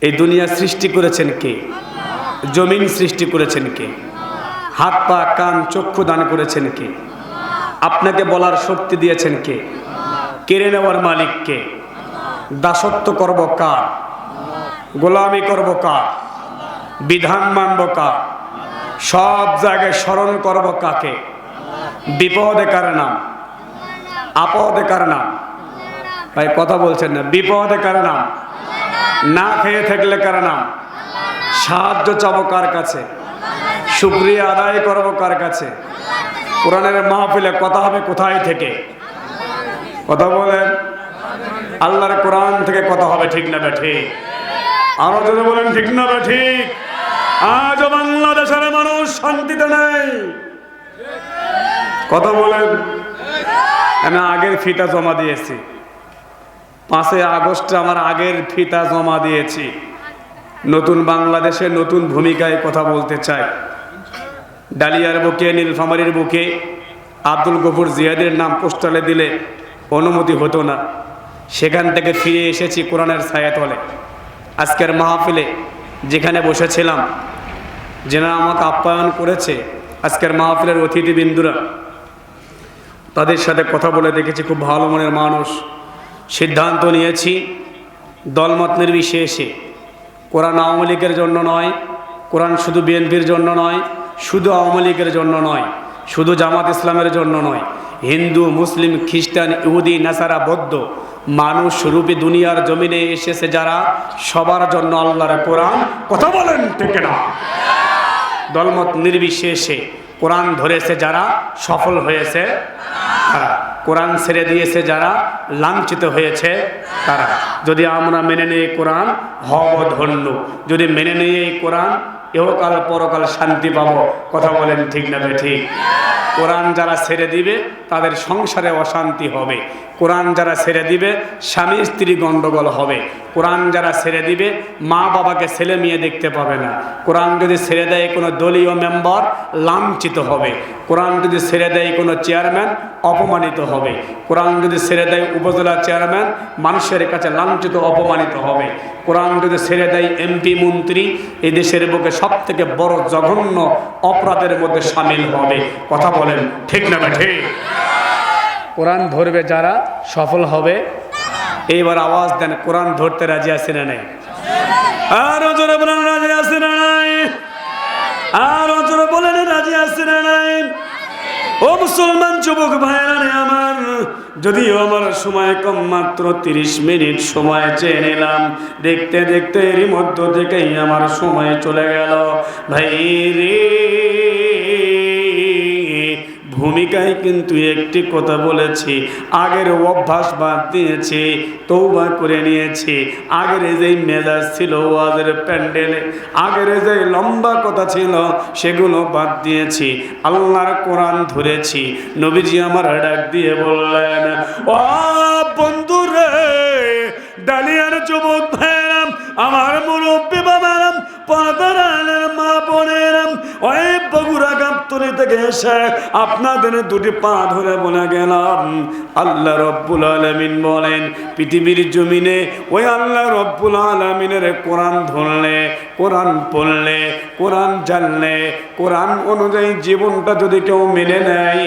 এই দুনিয়া সৃষ্টি করেছেন কে? জমিন সৃষ্টি করেছেন কে? হাত পা, কান, চক্ষু দান করেছেন কে? আপনাকে বলার শক্তি দিয়েছেন কে? কেড়ে নেওয়ার মালিক কে? দাসত্ব করব কার? গোলামি করব কার? বিধান মানব কার? সব জায়গায় স্মরণ করব কাকে? বিপদে কার নাম? আপদে কার নাম? ভাই, কথা বলছেন না। বিপদে কার নাম? না খেয়ে থাকলে কার নাম? সাহায্য চাবো কার কাছে? শুক্রিয়া আদায় করব কার কাছে? কোরআনের মাহফিলে কথা হবে কোথায় থেকে? কথা বলেন। আল্লাহর কোরআন থেকে কথা হবে ঠিক না ঠিক আরও যদি বলেন, ঠিক না ঠিক আজও বাংলাদেশের মানুষ শান্তিতে নেই। কথা বলেন। আমি আগের ফিটা জমা দিয়েছি। পাঁচই আগস্টে আমার আগের ফিতা জমা দিয়েছি। নতুন বাংলাদেশে নতুন ভূমিকায় কথা বলতে চাই। ডালিয়ার বুকে, নীলফামারির বুকে আব্দুল গফুর জিয়াদের নাম পোস্টালে দিলে অনুমতি হতো না। সেখান থেকে ফিরে এসেছি কোরআনের ছায়াতলে। আজকের মাহফিলে যেখানে বসেছিলাম, যেনারা আমাকে আপ্যায়ন করেছে, আজকের মাহফিলের অতিথিবৃন্দুরা, তাদের সাথে কথা বলে দেখেছি, খুব ভালো মনের মানুষ। সিদ্ধান্ত নিয়েছি, দলমত নির্বিশেষে। কোরআন আওয়ামী লীগের জন্য নয়, কোরআন শুধু বিএনপির জন্য নয়, শুধু আওয়ামী লীগের জন্য নয়, শুধু জামাত ইসলামের জন্য নয়। হিন্দু, মুসলিম, খ্রিস্টান, ইহুদি, নাসারা, বৌদ্ধ, মানুষ রূপী দুনিয়ার জমিনে এসেছে যারা সবার জন্য আল্লাহর কোরআন কথা বলেন ঠিক না। দলমত নির্বিশেষে কোরআন ধরেছে যারা সফল হয়েছে তারা। কোরআন ছেড়ে দিয়েছে যারা লাঞ্ছিত হয়েছে তারা। যদি আমরা মেনে নিই কোরআন হব ধন্য যদি মেনে নিই এই কোরআন, এহকাল পরকাল শান্তি পাবো। কথা বলেন ঠিক না বে ঠিক? কোরআন যারা ছেড়ে দিবে, তাদের সংসারে অশান্তি হবে। কোরআন যারা ছেড়ে দিবে, স্বামী স্ত্রী গণ্ডগোল হবে। কোরআন যারা ছেড়ে দিবে, মা বাবাকে ছেলে মেয়ে দেখতে পাবে না। কোরআন যদি ছেড়ে দেয় কোনো দলীয় মেম্বার, লাঞ্ছিত হবে। কোরআন যদি ছেড়ে দেয় কোনো চেয়ারম্যান, অপমানিত হবে। কোরআন যদি ছেড়ে দেয় উপজেলা চেয়ারম্যান, মানুষের কাছে লাঞ্ছিত, অপমানিত হবে। কোরআন যদি ছেড়ে দেয় এমপি মন্ত্রী, এই দেশের বুকে সব থেকে বড় জঘন্য অপরাধের মধ্যে সামিল হবে। কথা বলেন, ঠিক না ঠিক? কোরআন ধরবে যারা, সফল হবে। এইবার আওয়াজ দেন, কোরআন ধরতে রাজি আছে না নাই? আর জোরে বলেন, রাজি আছে না নাই? আর জোরে বলেন, রাজি আছে না নাই? ও মুসলমান যুবক ভাইরা আমার, যদিও আমার সময় কম, মাত্র তিরিশ মিনিট সময় চেয়ে নিলাম। দেখতে দেখতে এরই মধ্য থেকেই আমার সময় চলে গেল। ভাই রে ভূমিকায় কিন্তু একটি কথা বলেছি, আগের অভ্যাস বাদ দিয়েছি তৌবা করে নিয়েছি। আগের যেই মেজাজ ছিল ওয়াজের প্যান্ডেলে, আগের যে লম্বা কথা ছিল সেগুলো বাদ দিয়েছি। আল্লাহর কোরআন ধরেছি, নবীজি আমার ডাক দিয়ে বললেন, ও বন্ধুরে ডালিয়ার যুবক ভাইরাম আমার মুরব্বী বাবারাম পদারানের মা বোনেরাম ওই বগুড়া আপনাদের দুটি পা ধরে বলে গেলাম। আল্লাহ রব্বুল আলমিন বলেন, পৃথিবীর জমিনে ওই আল্লাহ রব্বুল আলমিনের কোরআন ধরলে কোরআন পড়লে, কোরআন জানলে, কোরআন অনুযায়ী জীবনটা যদি কেউ মেনে নেয়,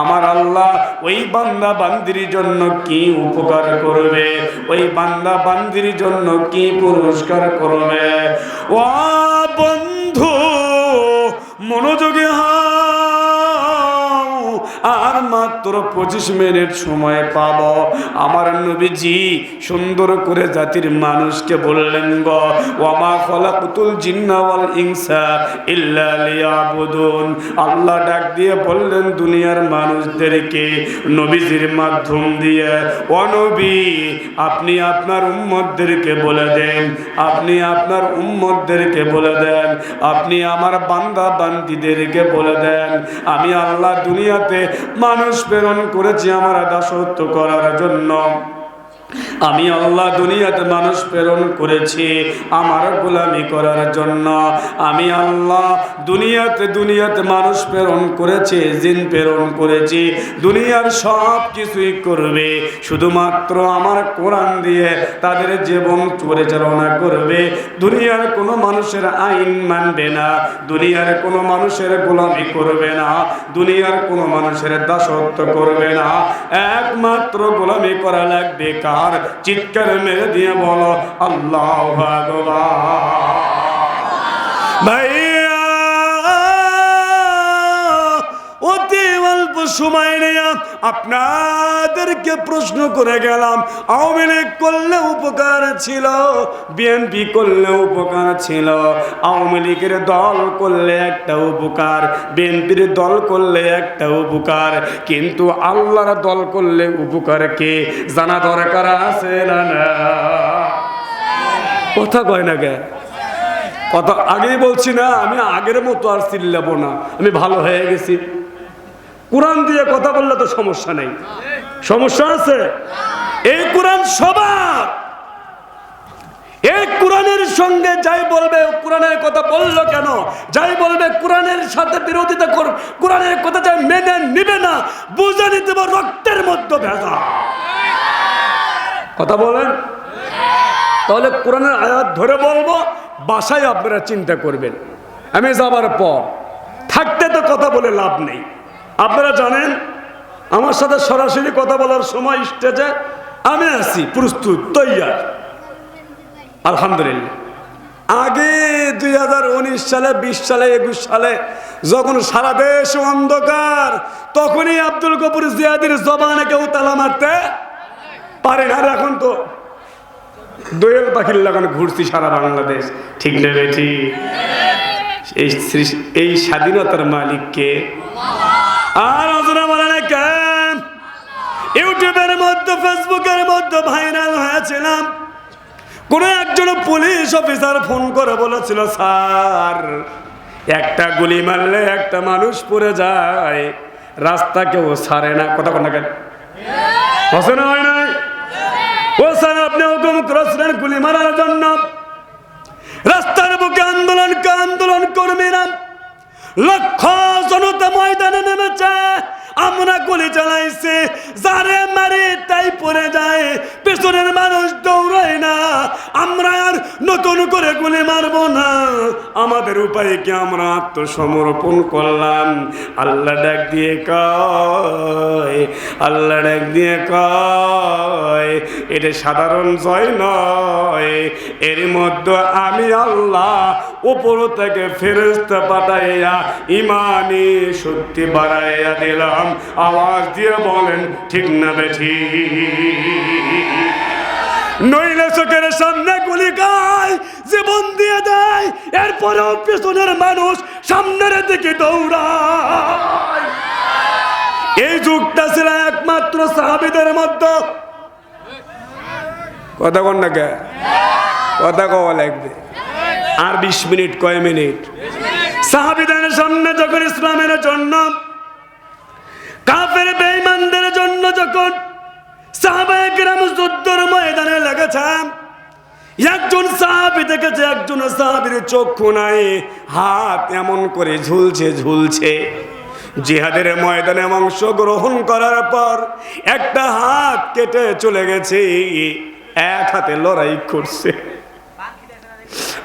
আমার আল্লাহ ওই বান্দা বান্দির জন্য কি উপকার করবে? ওই বান্দা বান্দির জন্য কি পুরস্কার করবে? ও বন্ধু, মনোযোগে হও আর মাত্র পঁচিশ মিনিট সময় পাব। আমার নবীজি সুন্দর করে জাতির মানুষকে বললেন গ, ওয়ামা খলাকুতুল জিন্নাওয়াল ইনসা ইল্লা আল্লাহ ডাক দিয়ে বললেন, দুনিয়ার মানুষদেরকে নবীজির মাধ্যম দিয়ে। ও নবী, আপনি আপনার উম্মতদেরকে বলে দেন, আপনি আপনার উম্মতদেরকে বলে দেন, আপনি আমার বান্দা বান্দিদেরকে বলে দেন। আমি আল্লাহ দুনিয়াতে মানুষ প্রেরণ করেছি আমার দাসত্ব করার জন্য। আমি আল্লাহ দুনিয়াতে মানুষ প্রেরণ করেছি, আমার গোলামি করার জন্য। আমি আল্লাহ দুনিয়াতে দুনিয়াতে মানুষ প্রেরণ করেছি, জিন প্রেরণ করেছি, দুনিয়ার সব কিছুই করবে। শুধুমাত্র আমার কোরআন দিয়ে তাদের জীবন পরিচালনা করবে। দুনিয়ার কোনো মানুষের আইন মানবে না, দুনিয়ার কোনো মানুষের গোলামি করবে না, দুনিয়ার কোনো মানুষের দাসত্ব করবে না। একমাত্র গোলামি করা লাগবে কার? চিৎকার মেরে দিয়ে বলো আল্লাহ ভগবান অল্প সময় নিয়ে আপনাদেরকে প্রশ্ন করে গেলাম। আওয়ামী লীগ করলে উপকার ছিল বিএনপি করলে উপকার ছিল, আওয়ামী লীগের দল করলে একটা উপকার বিএনপির দল করলে একটা উপকার, কিন্তু আল্লাহর দল করলে উপকার কে? জানা দরকার আছে না না? কথা কয় না কে? কথা আগেই বলছি না, আমি আগের মতো আর চিল্লাবো না। আমি ভালো হয়ে গেছি। কোরআন দিয়ে কথা বললে তো সমস্যা নেই। সমস্যা আছে? এই কোরআন সবার। এই কোরআনের সঙ্গে যাই বলবে, কোরআনের কথা বলল কেন? যাই বলবে, কোরআনের সাথে বিরোধিতা কর কোরআনের কথা যাই মেনে নিবে না, বুঝে নিতে রক্তের মধ্যে ভেজা। কথা বলেন? তাহলে কোরআনের আয়াত ধরে বলব, বাসায় আপনারা চিন্তা করবেন। আমি যাবার পর। থাকতে তো কথা বলে লাভ নেই। আপনারা জানেন, আমার সাথে সরাসরি কথা বলার সময় স্টেজে আমি আছি, প্রস্তুত, তৈয়ার। আলহামদুলিল্লাহ। আগে দুই হাজার উনিশ সালে, বিশ সালে, একুশ সালে যখন সারা দেশ অন্ধকার, তখনই আব্দুল কপুর জিয়াদির জবানে কেউ তালা মারতে পারে না। এখন তো দোয়েল পাখির লাগানো ঘুরছি সারা বাংলাদেশ। ঠিক নেবে ঠিক? এই স্বাধীনতার মালিককে আর অজনা বলে না ইউটিউবের মধ্যে, ফেসবুকের মধ্যে ভাইরাল হয়েছিলাম। কোন একজন পুলিশ অফিসার ফোন করে বলেছিল, স্যার, একটা গুলি মারলে একটা মানুষ পড়ে যায়। রাস্তা কেউ ছাড়ে না। কথা কোন কেন? হসে না হয় নাই? ও স্যার, আপনি হুকুম করেছিলেন গুলি মারার জন্য। রাস্তার বুকে আন্দোলন আন্দোলন কর্মীরা লক্ষ জনতা ময়দানে নেমেছে। আমরা গুলি চালাইছি, যারে মারি তাই পড়ে যায়। পেছনের মানুষ দৌড়ায় না, আমরা আর নতুন করে গুলি মারবো না। আমাদের উপায় কি? আমরা আত্মসমর্পণ করলাম। আল্লাহ ডাক দিয়ে কয়, আল্লাহ ডাক দিয়ে কয়, এটা সাধারণ জয় নয়। এর মধ্যে আমি আল্লাহ উপর থেকে ফেরস্তা পাঠাইয়া ইমানি সত্যি বাড়াইয়া দিলাম। আওয়াজ দিয়ে বলেন, ঠিক না বেঠি? নইলে চোখের সামনে গুলি গায় জীবন দিয়ে দেয়, এরপরেও পেছনের মানুষ সামনের দিকে দৌড়ায়। এই যুগটা ছিল একমাত্র সাহাবিদের মধ্যে। কথা কন না কে? কথা কওয়া লাগবে। আর বিশ মিনিট কয় মিনিট? সাহাবিদের সামনে যখন ইসলামের জন্য, কাফের বেঈমানদের জন্য যখন সাহাবায়ে কেরাম যুদ্ধের ময়দানে লেগেছে একজন সাহাবি দেখেছে, একজন সাহাবির চক্ষু নাই, হাত এমন করে ঝুলছে ঝুলছে। জিহাদের ময়দানে অংশগ্রহণ করার পর একটা হাত কেটে চলে গেছে, এক হাতে লড়াই করছে।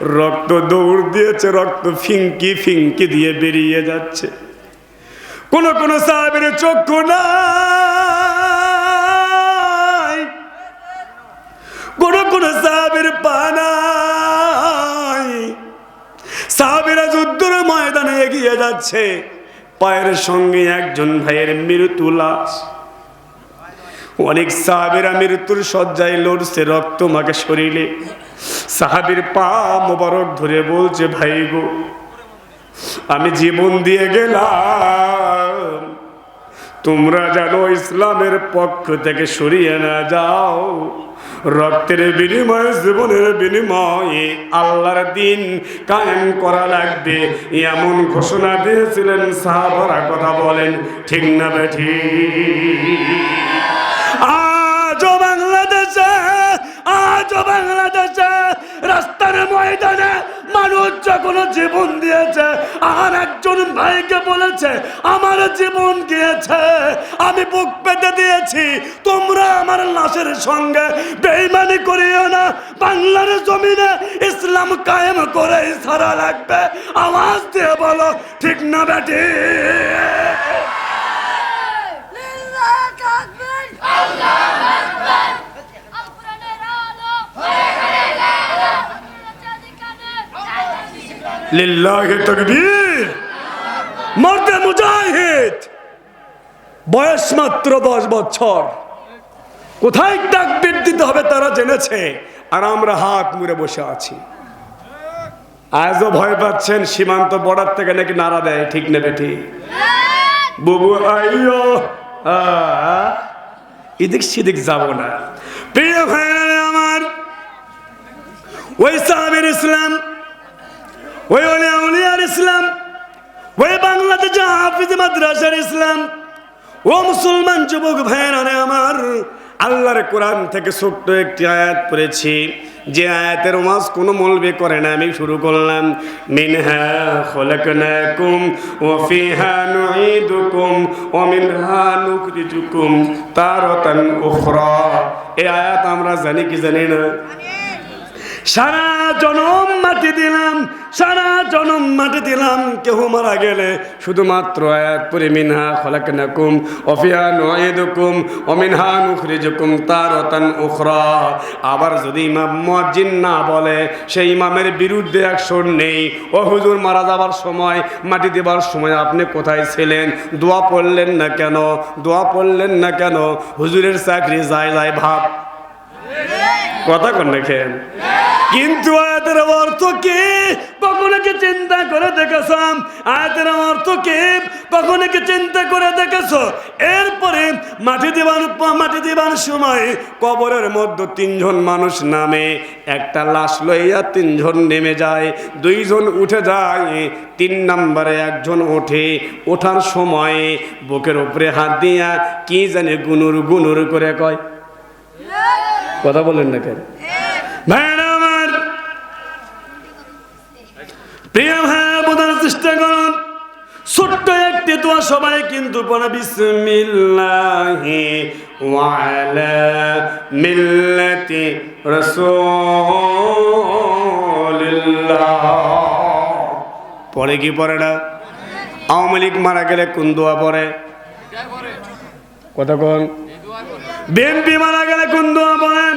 রক্ত দৌড় দিয়েছে, রক্ত ফিঙ্কি ফিঙ্কি দিয়ে বেরিয়ে যাচ্ছে। কোন কোন সাহেবের চক্ষু নাই। কোন কোন সাহেবের পা নাই। সাহাবেরা যুদ্ধের ময়দানে এগিয়ে যাচ্ছে। পায়ের সঙ্গে একজন ভাইয়ের মৃত্যু লাশ। অনেক সাহাবেরা মৃত্যুর শয্যায় লড়ছে রক্ত মাকে শরীরে। সাহাবির পা মোবারক ধরে বলছে, ভাই গো, আমি জীবন দিয়ে গেলাম। তোমরা জানো ইসলামের পক্ষ থেকে সরিয়ে না যাও। রক্তের বিনিময়ে, জীবনের বিনিময়ে আল্লাহর দিন কায়েম করা লাগবে। এমন ঘোষণা দিয়েছিলেন সাহাবারা, কথা বলেন, ঠিক না বেঠি আজ বাংলাদেশে রাস্তার ময়দানে মানুষ যখন জীবন দিয়েছে, আর একজন ভাইকে বলেছে, আমার জীবন গিয়েছে, আমি বুক পেতে দিয়েছি, তোমরা আমার লাশের সঙ্গে বেইমানি করিও না, বাংলার জমিনে ইসলাম কায়েম করে সারা লাগবে। আওয়াজ দিয়ে বলো, ঠিক না বেটি? আল্লাহু আকবার আল কোরআনের আলো হয়ে গেলে আলো লিল্লাহি তাকবীর। মর্দে মুজাহিদ। বয়স মাত্র দশ বছর। কোথায় তাকবীর দিতে হবে তারা জেনেছে। আর আমরা হাত মুড়ে বসে আছি। আজও ভয় পাচ্ছেন, সীমান্ত বর্ডার থেকে নাকি নাড়া দেয়, ঠিক নেবে ঠিক বুবু, আইয়ো এদিক সেদিক যাব না। প্রিয় ভাইরা আমার, ওই সাহাবের ইসলাম ওই অলিয়া উলিয়ার ইসলাম, ওই বাংলাদেশে হাফিজ মাদ্রাসার ইসলাম। ও মুসলমান যুবক ভাইয়েরা আমার, আল্লাহর কোরআন থেকে ছোট্ট একটি আয়াত পড়েছি। যে আয়াতের ওয়াজ কোনো মলবে করে না, আমি শুরু করলাম। মিনহা খলাকনাকুম ওয়া ফিহা নুঈদুকুম ওয়া মিনহা নুখরিজুকুম তারাতান উখরা। এই আয়াত আমরা জানি কি জানি না? সারা জনম মাটি দিলাম সারা জনম মাটি দিলাম, কেহ মারা গেলে শুধুমাত্র এক পরে মিনহা খলাকনাকুম অফিয়া নুঈদুকুম অমিনহা নুখরিজুকুম তারাতান উখরা। আবার যদি ইমাম মুয়াজ্জিন না বলে, সেই ইমামের বিরুদ্ধে এক অ্যাকশন নেই। ও হুজুর মারা যাবার সময়, মাটি দেবার সময় আপনি কোথায় ছিলেন? দোয়া পড়লেন না কেন? দোয়া পড়লেন না কেন? হুজুরের চাকরি যায় যায় ভাব। কথা কন দেখেন কিন্তু আয়াতের অর্থ কি? কখনো কি চিন্তা করে দেখেছাম আয়াতের অর্থ কি? কখনো কি চিন্তা করে দেখেছ? এরপরে মাটি দিবার মাটি দিবার সময় কবরের মধ্যে তিনজন মানুষ নামে। একটা লাশ লইয়া তিনজন নেমে যায় দুইজন উঠে যায় তিন নম্বরে একজন ওঠে। ওঠার সময় বুকের উপরে হাত দিয়া কি জানে গুনুর গুনুর করে কয়। কথা বলেন না কেন? ভাইরা আমার প্রিয় ভাই, বোঝার চেষ্টা করুন। ছোট্ট একটি দোয়া সবাই কিন্তু পড়া, বিসমিল্লাহি ওয়ালা মিল্লাতি রাসূলিল্লাহ। পড়ে কি পড়ে না? আওয়ামী লীগ মারা গেলে কোন দোয়া পড়ে? কোন? বিএনপি মারা গেলে কোন দোয়া পড়ে?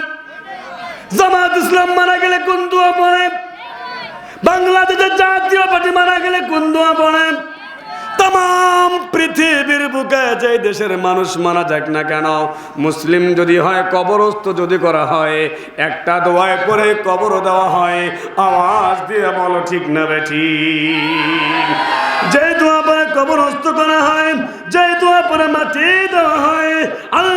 জামাত ইসলাম মারা গেলে কোন দোয়া পড়ে? বাংলাদেশের জাতীয় পার্টি মারা গেলে কোন দোয়া পড়ে? তাম পৃথিবীর বুকে যে দেশের মানুষ মারা যাক না কেন, মুসলিম যদি হয়, কবরস্থ যদি করা হয়, একটা দোয়ায় করে কবর দেওয়া হয়, আওয়াজ দিয়ে বলো, ঠিক না বেঠি যে দোয়া পরে কবরস্থ করা হয় যে দোয়া পরে মাটি দেওয়া হয়, আল্লাহ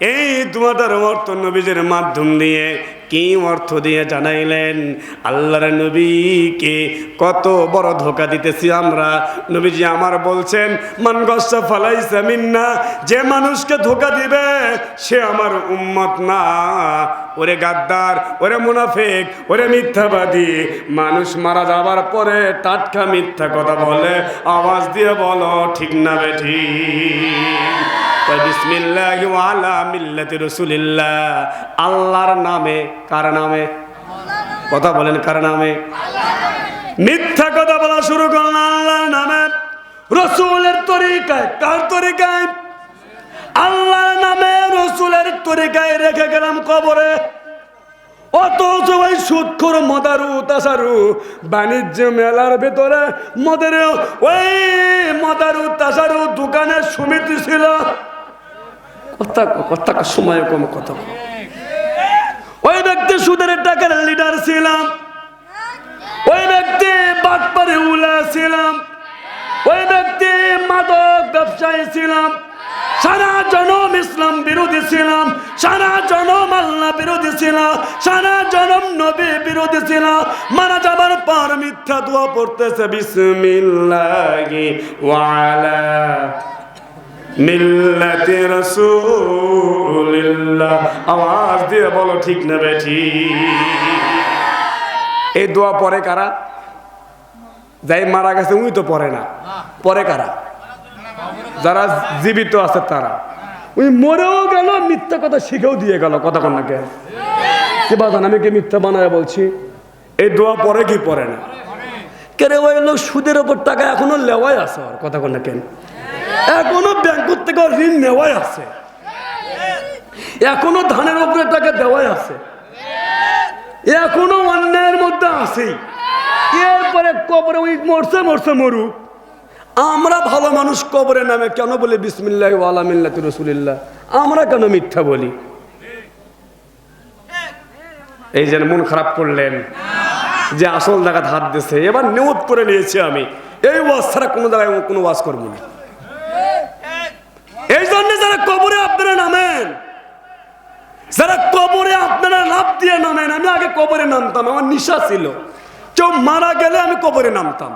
এই দোয়াটার অর্থ নবীজের মাধ্যম দিয়ে কি অর্থ দিয়ে জানাইলেন? আল্লাহর নবীকে কত বড় ধোকা দিতেছি আমরা। নবীজি আমার বলছেন, মান গসা ফালাইসা মিন্না, যে মানুষকে ধোকা দিবে, সে আমার উম্মত না। ওরে গাদ্দার, ওরে মুনাফিক, ওরে মিথ্যাবাদী। মানুষ মারা যাবার পরে টাটকা মিথ্যা কথা বলে, আওয়াজ দিয়ে বলো, ঠিক না বেঠি? তাই আল্লাহর নামে, কার নামে? কথা বলেন, কার নামে? মিথ্যা কথা বলা শুরু করলেন আল্লাহর নামে। রসুলের তরিকায়, কার তরিকায়? আল্লাহর নামে রসুলের তরিকায় রেখে গেলাম কবরে। তাসারু, বাণিজ্য মেলার ভেতরে মদের ওই মদারু, তাসারু দোকানের সমিতি ছিল। কথা সময় কম কম। ওই ব্যক্তি সুদের টাকার লিডার ছিলাম। ওই ব্যক্তি বাটপারে উলা ছিলাম। ওই ব্যক্তি মাদক ব্যবসায়ী ছিলাম। সারা জনম ইসলাম বিরোধী ছিলাম। সারা জনম আল্লাহ বিরোধী ছিলাম। সারা জনম নবী বিরোধী ছিলাম। মারা যাবার পর মিথ্যা দোয়া পড়তেছে, বিসমিল্লাহি ওয়ালা মিল্লাতে রাসূলিল্লাহ। আওয়াজ দিয়ে বলো, ঠিক না বেঠি? এই দোয়া পরে কারা? যাই মারা গেছে, উনি তো পড়ে না। পরে কারা? যারা জীবিত আছে তারা। উনি মরেও গেল, মিথ্যা কথা শিখেও দিয়ে গেল কথা কন্যাকে কি বাদান আমি কি মিথ্যা বানায় বলছি? এই দোয়া পরে কি পরে না? কেরে ওই লোক সুদের ওপর টাকা এখনও লেওয়াই আছে কথা কন্যা কেন এখনও ব্যাংক থেকে ঋণ নেওয়াই আছে। এখনও ধানের উপরে টাকা দেওয়াই আছে। এখনও অন্যায়ের মধ্যে আছেই এরপরে কবরে ওই মরছে মরছে, মরুক। আমরা ভালো মানুষ কবরে নামে কেন বলি বিসমিল্লাহ আলামিল্লাহ রসুলিল্লাহ? আমরা কেন মিথ্যা বলি? এই যেন মন খারাপ করলেন। যে আসল জায়গা হাত দিছে এবার নিয়ত করে নিয়েছি আমি। এই ওয়াজ ছাড়া কোনো জায়গায় কোনো ওয়াজ করব না। এই জন্য যারা কবরে আপনারা নামেন, যারা কবরে আপনারা লাভ দিয়ে নামেন, আমি আগে কবরে নামতাম, আমার নিশা ছিল। কেউ মারা গেলে আমি কবরে নামতাম।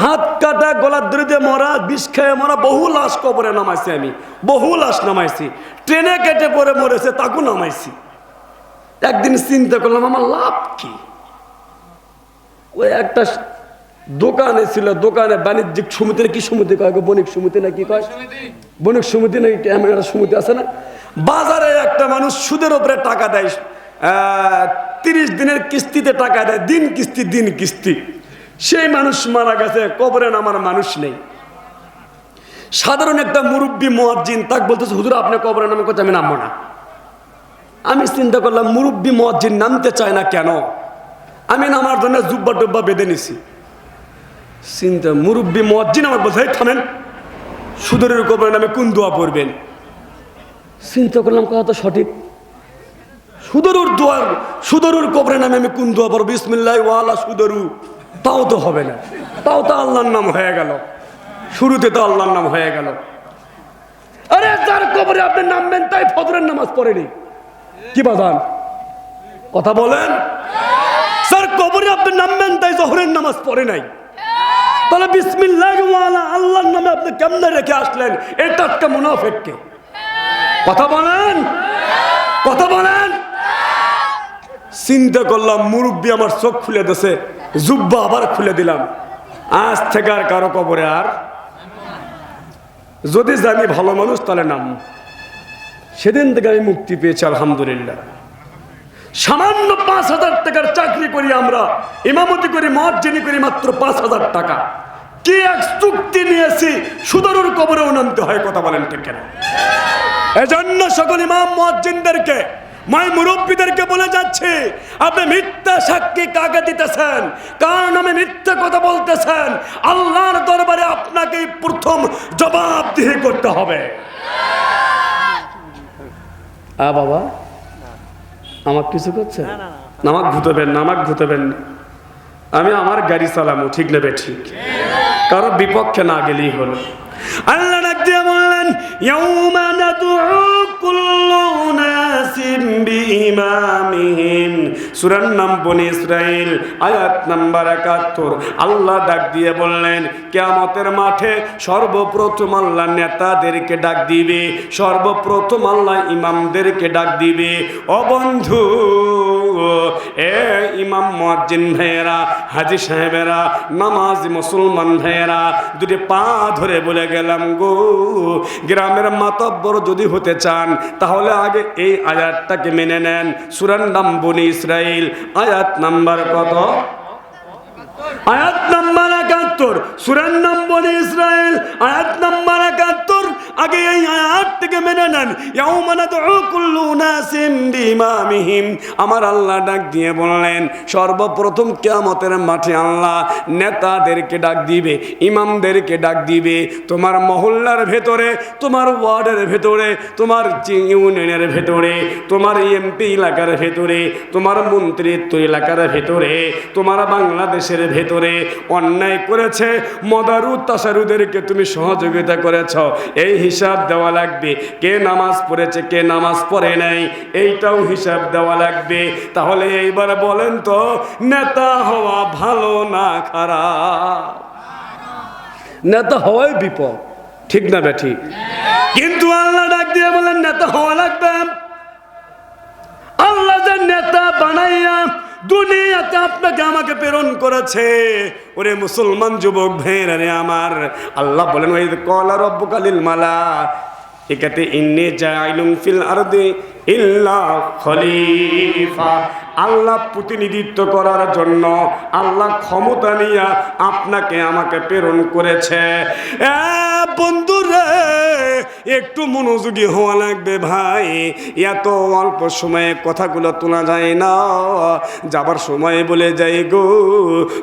হাত কাটা গলার দড়ি দিয়ে মরা, বিষ খেয়ে মরা, বহু লাশ কবরে নামাইছি আমি, বহু লাশ নামাইছি। ট্রেনে কেটে পরে মরেছে তাকেও নামাইছি। একদিন চিন্তা করলাম, আমার লাভ কি? ওই একটা দোকানে ছিল দোকানে বাণিজ্যিক সমিতির কি সমিতি কয়? বণিক সমিতি না কি কয়? বণিক সমিতি নাকি এমন একটা সমিতি আছে না? বাজারে একটা মানুষ সুদের উপরে টাকা দেয় তিরিশ দিনের কিস্তিতে টাকা দেয় দিন কিস্তি দিন কিস্তি। সেই মানুষ মারা গেছে কবরে নামার মানুষ নেই। সাধারণ একটা মুরব্বী মোয়াজ্জিন তাক বলতেছে হুজুর আপনি কবরে নামে কথা আমি নামবো না। আমি চিন্তা করলাম মুরব্বী মোয়াজ্জিন নামতে চায় না কেন? আমি নামার জন্য জুব্বা টুব্বা বেঁধে নিছি। চিন্তা মুরব্বী মোয়াজ্জিন আমার বোঝাই "এই থামেন, সুদরের কবরে নামে কোন দোয়া পড়বেন? চিন্তা করলাম, কথা তো সঠিক। সুদরুর দোয়ার সুদরুর কবরে নামে আমি কোন দোয়া পড়ব? বিসমিল্লাহ, ওয়ালা সুদরু। তাও তো হবে না। তাও তো আল্লাহর নাম হয়ে গেল। শুরুতে তো আল্লাহর নাম হয়ে গেল। আরে, যার কবরে আপনি নামবেন, তাই ফজরের নামাজ পড়েনি। কি বাদান কথা বলেন। স্যার কবরে আপনি নামবেন, তাই জহরের নামাজ পড়ে নাই। তাহলে বিসমিল্লাহ আল্লাহর নামে আপনি কেমনে রেখে আসলেন? এটা একটা মুনাফেককে। কথা বলেন? কথা বলেন? চিন্তা করলাম, মুরব্বী আমার চোখ খুলে দিছে, জুব্বা আবার খুলে দিলাম। আজ থেকে আর কারও কবরে আর? যদি জানি ভালো মানুষ, তাহলে নাম। সেদিন থেকে আমি মুক্তি পেয়েছি, আলহামদুলিল্লাহ। সামান্য পাঁচ হাজার টাকার চাকরি করি আমরা। ইমামতি করি মহাজিনী করি মাত্র পাঁচ হাজার টাকা। কি এক চুক্তি নিয়েছি, সুদরুর কবরেও নামতে হয় কথা বলেন ঠিক কেন। এজন্য সকল ইমাম মহাজিনদেরকে মাই মুরব্বীদেরকে বলে যাচ্ছে, আপনি মিথ্যা সাক্ষী কাকে দিতেছেন? কার নামে মিথ্যা কথা বলতেছেন? আল্লাহর দরবারে আপনাকে প্রথম জবাবদিহি করতে হবে। আ বাবা। আমার কিছু করছে? নামাক ঘুতবেন নামাক ঘুতবেন না। আমি আমার গাড়ি চালামো ঠিক নেবে ঠিক? কারও বিপক্ষে না গেলেই হলো। আল্লাহ ডাক দিয়ে বললেন উনাসিন বিইমামিহিম সূরার নাম আয়াত নাম্বার 71 আল্লাহ ডাক দিয়ে বললেন, কিয়ামতের মাঠে সর্বপ্রথম আল্লাহ নেতাদেরকে ডাক দিবে, সর্বপ্রথম আল্লাহ ইমামদেরকে ডাক দিবে। ও বন্ধু এ ইমাম ভাইয়েরা, হাজি সাহেবেরা, নামাজ মুসলমান ভাইয়েরা, দুটি পা ধরে বলে গেলাম গো, গ্রামের মাতব্বর যদি হতে চান, তাহলে আগে এই আয়াতটাকে মেনে নেন। সুরান নাম বনি ইসরাইল, আয়াত নাম্বার কত? আয়াত নাম্বার একাত্তর। সুরান নাম বনি ইসরাইল, আয়াত নাম্বার একাত্তর। আগে এই আয়াত থেকে মেনে নেন আমার আল্লাহ ডাক দিয়ে বললেন, সর্বপ্রথম কিয়ামতের মাঠে আল্লাহ নেতাদেরকে ডাক দিবে, ইমামদেরকে ডাক দিবে। তোমার মহল্লার ভেতরে, তোমার ওয়ার্ডের ভেতরে, তোমার ইউনিয়নের ভেতরে, তোমার এমপি এলাকার ভেতরে, তোমার মন্ত্রিত্ব এলাকার ভেতরে, তোমার বাংলাদেশের ভেতরে অন্যায় করেছে মদারু তাসারুদেরকে তুমি সহযোগিতা করেছ। এই হিসাব দেওয়া লাগবে। কে নামাজ পড়েছে, কে নামাজ পড়ে নাই, এইটাও হিসাব দেওয়া লাগবে। তাহলে এইবার বলেন তো, নেতা হওয়া ভালো না খারাপ? নেতা হওয়াই বিপদ। ঠিক না বে ঠিক কিন্তু আল্লাহ ডাক দিয়ে বলেন, নেতা হওয়া লাগবে আল্লাহ যে নেতা বানাইয়া দুনিয়াতে আপনাকে আমাকে প্রেরণ করেছে। ওরে মুসলমান যুবক ভাইয়েরা রে আমার, আল্লাহ বলেন ওই কলা রব্বুকালিল মালা একাতে ইন্নে জাইলুম ফিল আরদি ইল্লা খলিফা। আল্লাহ প্রতিনিধিত্ব করার জন্য আল্লাহ ক্ষমতা নিয়ে আপনাকে আমাকে প্রেরণ করেছে। বন্ধুরে একটু মনোযোগী হওয়া লাগবে ভাই। এত অল্প সময়ে কথাগুলো তোলা যায় না। যাবার সময় বলে যাই গো।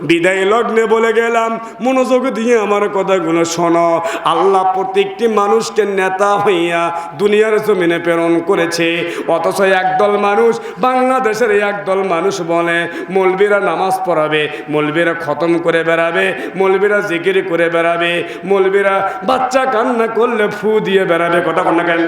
বিদায় লগ্নে বলে গেলাম, মনোযোগ দিয়ে আমার কথাগুলো শোনো। আল্লাহ প্রত্যেকটি মানুষকে নেতা হইয়া দুনিয়ার জমিনে প্রেরণ করেছে। অথচ একদল মানুষ, বাংলাদেশের একদল মানুষ বলে, মলবিরা নামাজ পড়াবে, মলবিরা খতম করে বেড়াবে, মলবিরা জিকির করে বেড়াবে, মলবিরা বাচ্চা কান্না করলে ফু দিয়ে বেড়াবে কথা কন্যা কেন?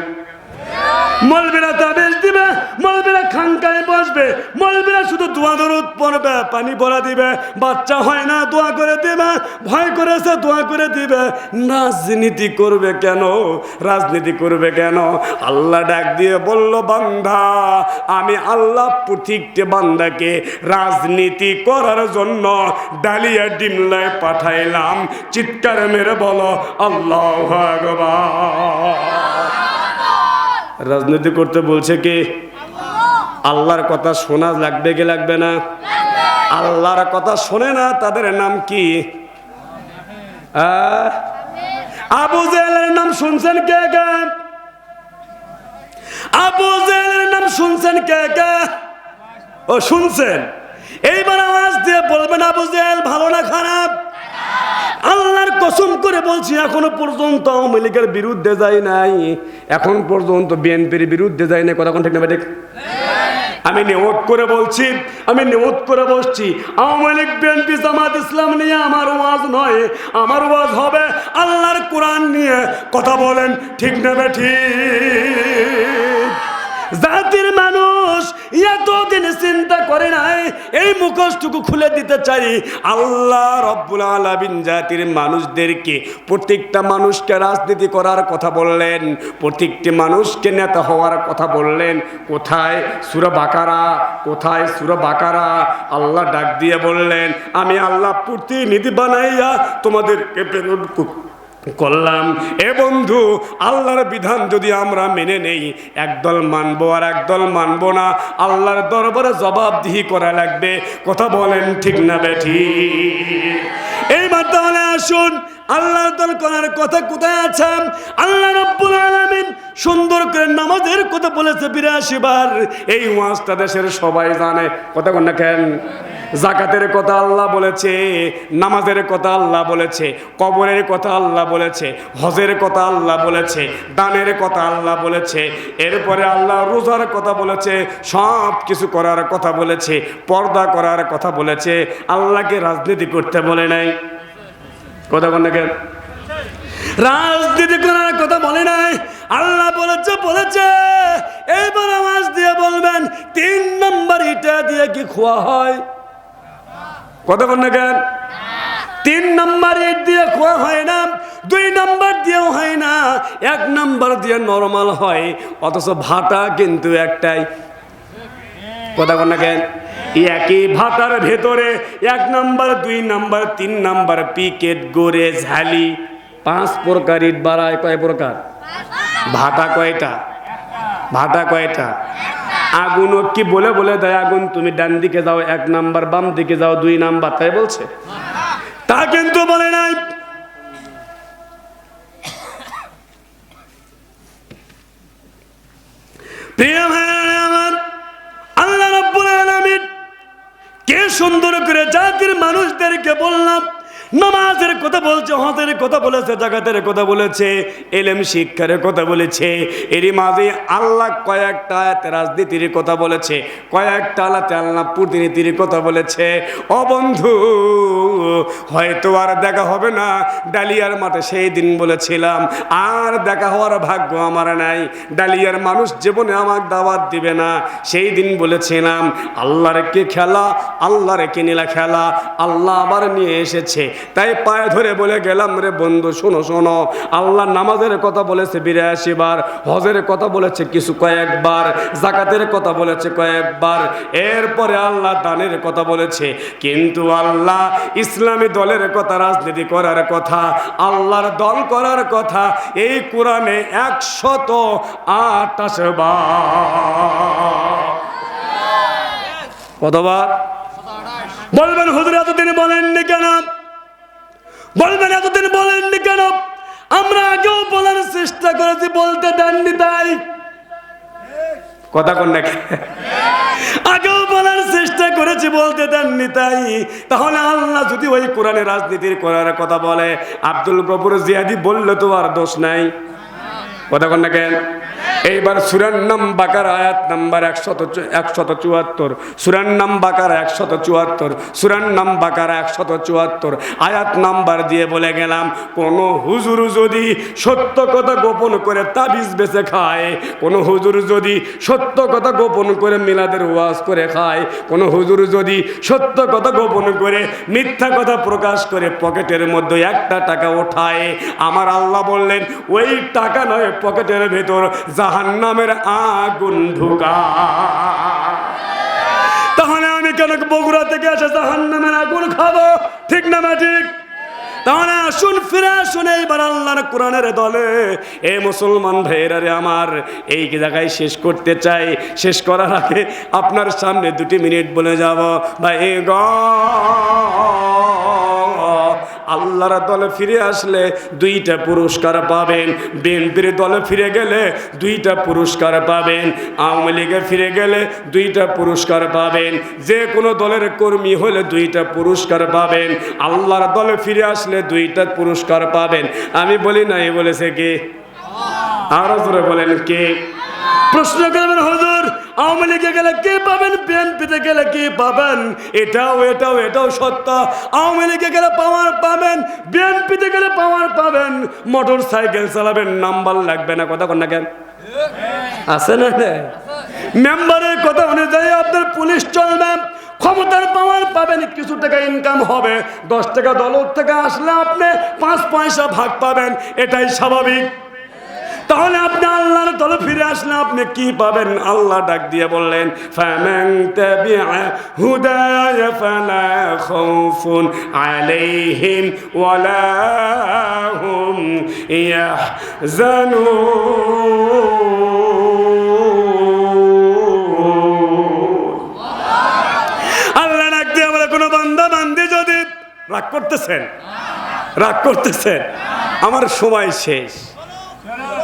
মলবিরা তাবিজ দিবে, মলবিরা খানকায় বসবে, মলবিরা শুধু দোয়া দরুদ পড়বে, পানি পড়া দিবে, বাচ্চা হয় না দোয়া করে দিবে, ভয় করেছে দোয়া করে দিবে। রাজনীতি করবে কেন? রাজনীতি করবে কেন? আল্লাহ ডাক দিয়ে বলল বান্ধা আমি আল্লাহ প্রত্যেকটি বান্দাকে রাজনীতি করার জন্য ডালিয়া ডিমলায় পাঠাইলাম। চিৎকার মেরে বলো, আল্লাহ ভগবান রাজনীতি করতে বলছে কি? আল্লাহর কথা শোনা লাগবে কি লাগবে না? আল্লাহর কথা শোনে না, তাদের নাম কি? আবু জেলের নাম শুনছেন কে কে? আবু জেলের নাম শুনছেন কে কে? ও, শুনছেন। এইবার আওয়াজ দিয়ে বলবেন, আবু জেল ভালো না করে বলছি, এখনও পর্যন্ত আওয়ামী লীগের বিরুদ্ধে যায় নাই। এখন পর্যন্ত বিএনপির বিরুদ্ধে যায় নাই। কথা কোন ঠিক না ঠিক? আমি নিয়ত করে বলছি, আমি নিয়ত করে বসছি, আওয়ামী লীগ, বিএনপি, জামাত ইসলাম নিয়ে আমার ওয়াজ নয়। আমার ওয়াজ হবে আল্লাহর কোরআন নিয়ে কথা বলেন, ঠিক নেবে ঠিক? জাতির মানুষ এতদিন চিন্তা করে নাই। এই মুখোশটুকু খুলে দিতে চাই। আল্লাহ রব্বুল আলামিন জাতির মানুষদেরকে, প্রত্যেকটা মানুষকে রাজনীতি করার কথা বললেন, প্রত্যেকটি মানুষকে নেতা হওয়ার কথা বললেন। কোথায় সুরা বাকারা? কোথায় সুরা বাকারা? আল্লাহ ডাক দিয়ে বললেন, আমি আল্লাহ প্রতিনিধি বানাইয়া তোমাদেরকে প্রেরণ করলাম। এ বন্ধু, আল্লাহর বিধান যদি আমরা মেনে নেই, একদল মানবো আর একদল মানবো না, আল্লাহর দরবারে জবাবদিহি করা লাগবে। কথা বলেন ঠিক না, বেঠি। এই মাধ্যমে আসুন আল্লাহর দল করার কথা কোথায় আছে? আল্লাহ রব্বুল আলামিন সুন্দর করে নামাজের কথা বলেছে বিরাশি বার। এই ওয়াজটা দেশের সবাই জানে। কথা কোন না কেন? জাকাতের কথা আল্লাহ বলেছে, নামাজের কথা আল্লাহ বলেছে, কবরের কথা আল্লাহ বলেছে, হজের কথা আল্লাহ বলেছে, দানের কথা আল্লাহ বলেছে, এরপরে আল্লাহ রোজার কথা বলেছে, সব কিছু করার কথা বলেছে, পর্দা করার কথা বলেছে, আল্লাহকে রাজনীতি করতে বলে নাই। কথা বল না কেন? রাজনীতি করার কথা বলে নাই। আল্লাহ বলেছে বলেছে। এইবার আওয়াজ দিয়ে বলবেন তিন নম্বর ইটা দিয়ে কি খোয়া হয়? কথা বল না কেন? তিন নম্বর ইট দিয়ে খোয়া হয় না দুই নম্বর দিয়েও হয় না এক নম্বর দিয়ে নরমাল হয়। অথচ ভাটা কিন্তু একটাই। কথা বল না কেন? একই ভাতার ভেতরে, এক নাম্বার, দুই নাম্বার, তিন নাম্বার, পিকেট, গোরে, ঝালি। পাঁচ প্রকার ইট বাড়ায়, কয় প্রকার? ভাটা কয়টা? ভাটা কয়টা? আগুন কি বলে বলে দেয় আগুন, তুমি ডান দিকে যাও, এক নাম্বার, বাম দিকে যাও, দুই নাম্বার, তাই বলছে? তা কিন্তু বলে নাই। প্রিয় ভাইয়েরা আমার আল্লাহ রাব্বুল আলামিন কে সুন্দর করে জাতির মানুষদেরকে বললাম? নামাজের কথা বলছে, হজের কথা বলেছে জাগাতের কথা বলেছে, এলেম শিক্ষার কথা বলেছে, এরই মাঝে আল্লাহ কয়েকটা রাজনীতির কথা বলেছে, কয়েকটা আল্লাহতে আল্লাহ প্রতিনিধির কথা বলেছে। ও বন্ধু, হয়তো আর দেখা হবে না, ডালিয়ার মাঠে সেই দিন বলেছিলাম, আর দেখা হওয়ার ভাগ্য আমার নাই, ডালিয়ার মানুষ জীবনে আমাকে দাওয়াত দিবে না, সেই দিন বলেছিলাম, আল্লাহর কে খেলা, আল্লাহর কিনিলা খেলা, আল্লাহ আবার নিয়ে এসেছে তাই পায়ে ধরে বলে গেলাম রে বন্ধু, শোনো শোনো। আল্লাহ নামাজের কথা বলেছে বিরাশি বার, হজের কথা বলেছে কিছু কয়েকবার জাকাতের কথা বলেছে কয়েকবার এরপরে আল্লাহ দানের কথা বলেছে, কিন্তু আল্লাহ ইসলামী দলের কথা, রাজনীতি করার কথা, আল্লাহর দল করার কথা, এই কোরআনে একশত আটাশ বার। বলবেন, হুজুর এতদিন বলেননি কেন? বলবেন এতদিন বলেননি কেন? আমরা আগেও বলার চেষ্টা করেছি বলতে দেননি তাই। কথা কোন নাকি আগেও বলার চেষ্টা করেছি বলতে দেননি তাই। তাহলে আল্লাহ যদি ওই কোরআনে রাজনীতির করার কথা বলে আব্দুল গফুর জিয়াদি বললে তো আর দোষ নাই। কথা কোন না কেন? এইবার সুরান্নাম বাকার আয়াত নাম্বার একশত একশত চুয়াত্তর। সুরান্নাম বাকার একশত চুয়াত্তর। সুরান্নাম বাকার একশত চুয়াত্তর। আয়াত নাম্বার দিয়ে বলে গেলাম, কোন হুজুর যদি সত্য কথা গোপন করে তাবিজ বেচে খায়, কোন হুজুর যদি সত্য কথা গোপন করে মিলাদের ওয়াজ করে খায়, কোন হুজুর যদি সত্য কথা গোপন করে মিথ্যা কথা প্রকাশ করে পকেটের মধ্যে একটা টাকা ওঠায়, আমার আল্লাহ বললেন, ওই টাকা নয়, পকেটের ভেতর জাহান্নামের আগুন ঢুকা তাহলে আমি কেন বগুড়া থেকে এসে জাহান্নামের আগুন খাব? ঠিক না ঠিক? তাহলে আসুন, ফিরে আসুন এইবার আল্লাহর কোরআনের দলে। এ মুসলমান ভাইয়েরা রে আমার, এই জায়গায় শেষ করতে চাই। শেষ করার আগে আপনার সামনে দুটি মিনিট বলে যাব। ভাই গ আল্লাহর দলে ফিরে আসলে দুইটা পুরস্কার পাবেন। বিএনপির দলে ফিরে গেলে দুইটা পুরস্কার পাবেন। আওয়ামী লীগে ফিরে গেলে দুইটা পুরস্কার পাবেন। যে কোনো দলের কর্মী হলে দুইটা পুরস্কার পাবেন। আল্লাহর দলে ফিরে আসলে দুইটা পুরস্কার পাবেন। আমি বলি নাই, বলেছে কে? আরও জোরে বলেন কে? প্রশ্ন করবেন, হুজুর আওয়ামী লীগে গেলে কে পাবেন? বিএনপিতে গেলে কি পাবেন? এটাও এটাও এটাও সত্য। আওয়ামী লীগে গেলে পাওয়ার পাবেন, বিএনপিতে গেলে পাওয়ার পাবেন। মোটর সাইকেল চালাবেন, নাম্বার লাগবে না, কথা কন না কেন? আছে না মেম্বারের কথা অনুযায়ী আপনার পুলিশ চলবে, ক্ষমতার পাওয়ার পাবেন, কিছু টাকা ইনকাম হবে। দশ টাকা দলত থেকে আসলে আপনি পাঁচ পয়সা ভাগ পাবেন, এটাই স্বাভাবিক। তাহলে আপনি আল্লাহর তলে ফিরে আসলে আপনি কি পাবেন? আল্লাহ ডাক দিয়ে বললেন, ফামান তাবিআ হুদায়া ফালা খাউফুন আলাইহিম ওয়ালা হুম ইয়াহজানুন। রাগ করতেছেন রাগ করতেছেন, আমার সময় শেষ।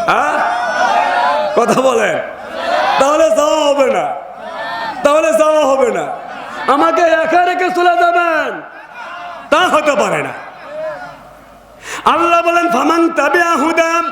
হ্যাঁ? কথা বলেন। তাহলে যাওয়া হবে না। তাহলে যাওয়া হবে না। আমাকে একা রেখে চলে যাবেন। তা হতে পারে না। আল্লাহ বলেন, ফামান তাবে হুদাম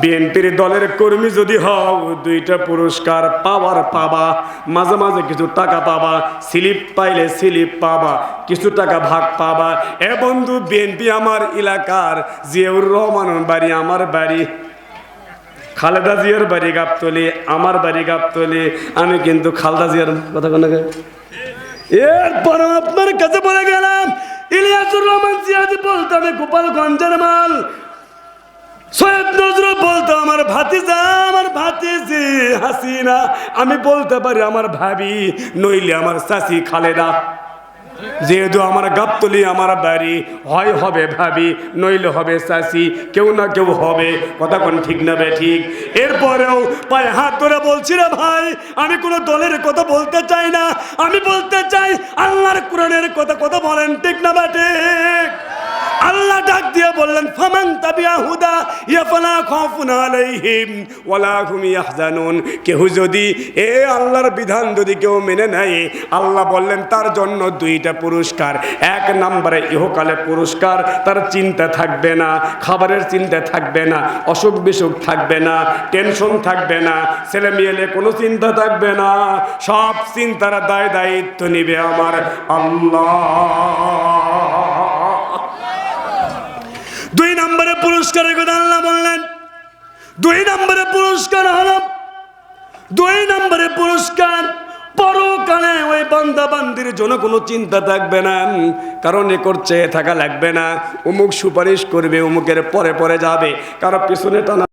বিএনপির দলের কর্মী যদি হও, দুইটা পুরস্কার পাওয়ার পাবা। মাঝে মাঝে কিছু টাকা পাবা। স্লিপ পাইলে স্লিপ পাবা, কিছু টাকা ভাগ পাবা। এ বন্ধু, বিএনপি আমার এলাকার, জিয়াউর রহমান বাড়ি, আমার বাড়ি। খালেদা জিয়ার বাড়ি গাবতলি, আমার বাড়ি গাবতলি। আমি কিন্তু খালেদা জিয়ার কথা কোনো এরপর আপনার কাছে বলে গেলাম, ইলিয়াসুর রহমান জিয়াদি বলতে আমি গোপালগঞ্জের মাল। নজরুল আমার আমার ভাতিজি আমি বলতে পারি, আমার ভাবি, নইলে আমার চাচি খালেদা। যেহেতু আমার গাবতলি, আমার বাড়ি, হয় হবে ভাবি, নইলে হবে চাচি, কেউ না কেউ হবে। কথা কোন ঠিক না বে ঠিক? এরপরেও পায়ে হাত ধরে বলছি রে ভাই, আমি কোনো দলের কথা বলতে চাই না। আমি বলতে চাই, আল্লাহর কোরআনের কথা কথা বলেন ঠিক না বে ঠিক? আল্লাহ ডাক দিয়ে বললেন, ফামান তাবিয়া হুদা, ইয়াফালা খাফুন আলাইহিম ওয়ালা হুম ইয়াহজানুন। কেউ যদি এ আল্লাহর বিধান যদি কেউ মেনে নেয়, আল্লাহ বললেন, তার জন্য দুইটা পুরস্কার। এক নম্বরে ইহকালে পুরস্কার, তার চিন্তা থাকবে না, খাবারের চিন্তা থাকবে না অসুখ বিসুখ থাকবে না, টেনশন থাকবে না ছেলে মেয়েলে কোনো চিন্তা থাকবে না, সব চিন্তার দায় দায়িত্ব নিবে আমার আল্লাহ দুই নম্বরে পুরস্কারের কথা আল্লাহ বললেন। দুই নম্বরে পুরস্কার হলো, দুই নম্বরে পুরস্কার পরকালে ওই বান্দা বান্দির জন্য কোনো চিন্তা থাকবে না। কারণ এ করছে থাকা লাগবে না। অমুক সুপারিশ করবে অমুকের পরে পরে যাবে। কারও পিছনে টানা